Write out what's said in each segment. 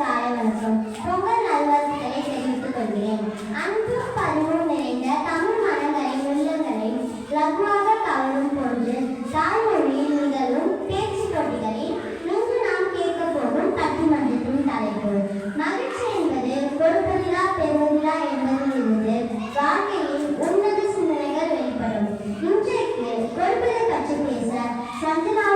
காலை வணக்கம் பொங்கல் நல்வாழ்த்துக்களை தெரிவித்துக் கொள்கிறேன் அன்பும் பருவம் நிறைந்த தமிழ் மனங்களை உள்ளங்களை லகுவாக கவரும் பொழுது தாய்மொழியில் நிகழும் பேச்சு போட்டிகளில் இன்று நாம் கேட்க போகும் பத்து மன்றத்தின் தலைப்பு மகிழ்ச்சி என்பது கொடுப்பதிலா பெறுவதிலா என்பதிலிருந்து வாழ்க்கையில் உன்னத சிந்தனைகள் வெளிப்படும் இன்றைக்கு கொடுப்பதை பற்றி பேச சந்திரா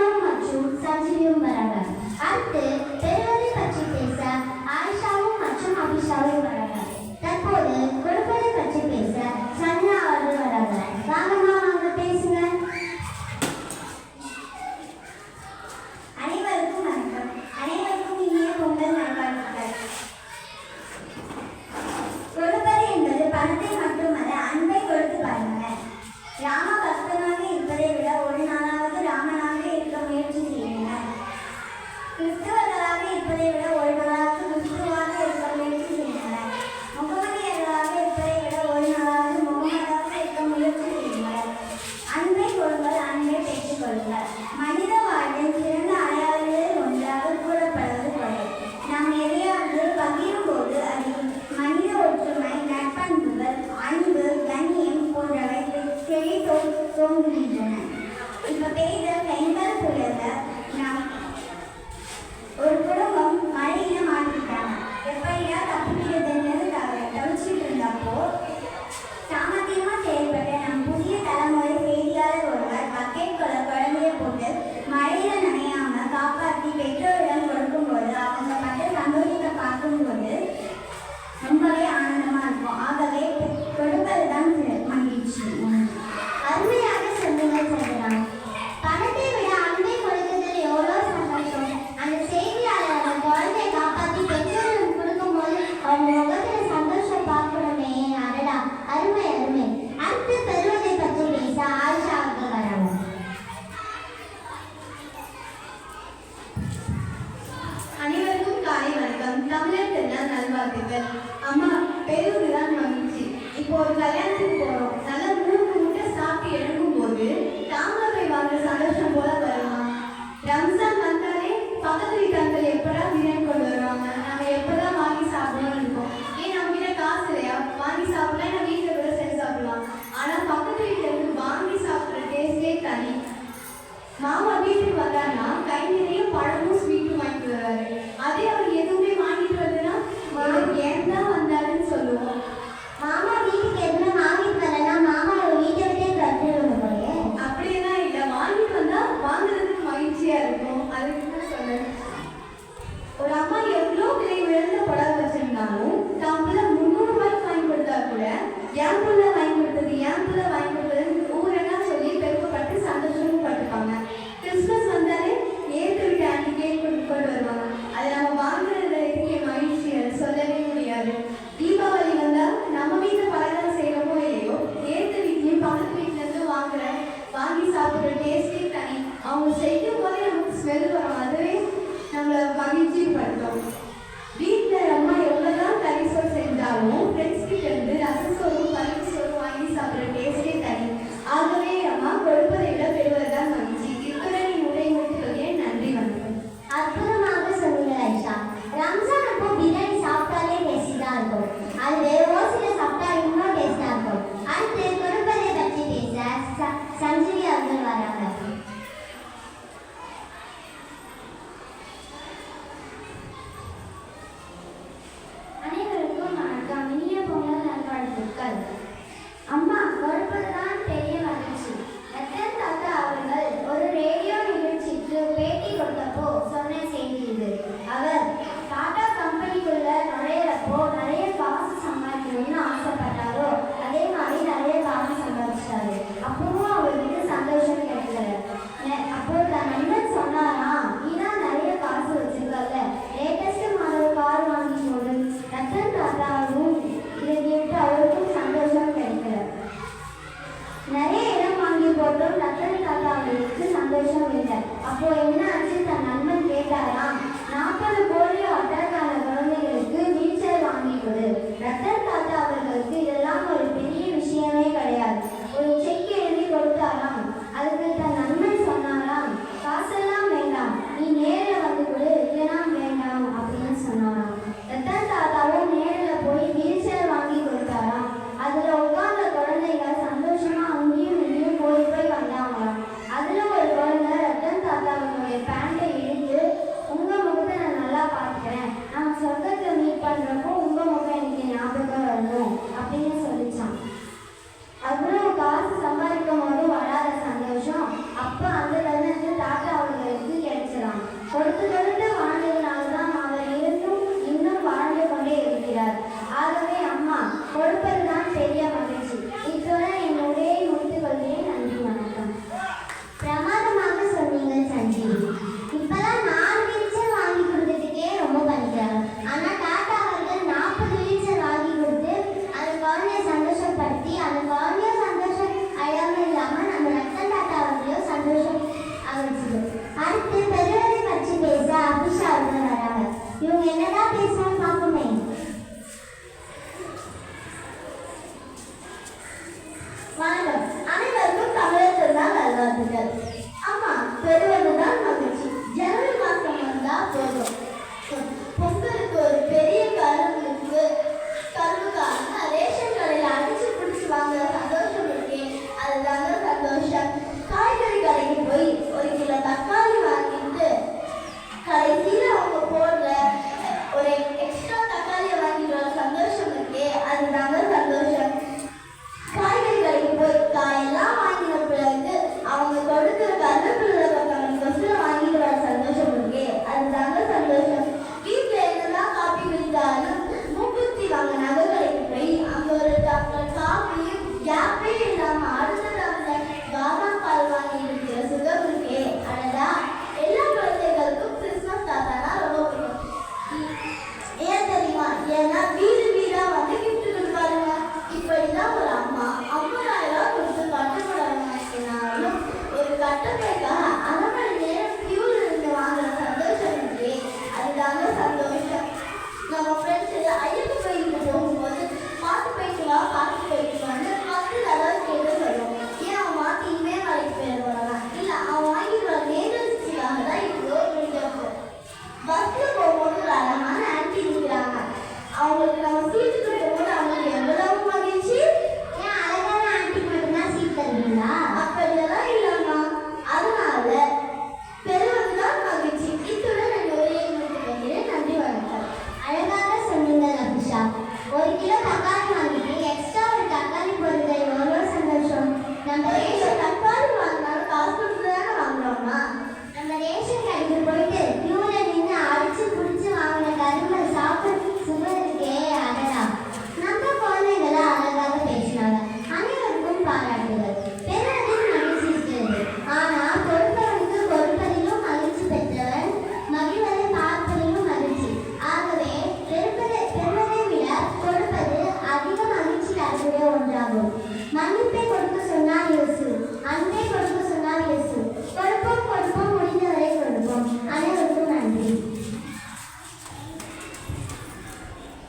மாமா வீட்டுக்கு வந்தாருன்னா கை நிறைய பழமும் ஸ்வீட்டும் வாங்கிட்டு வராரு அதே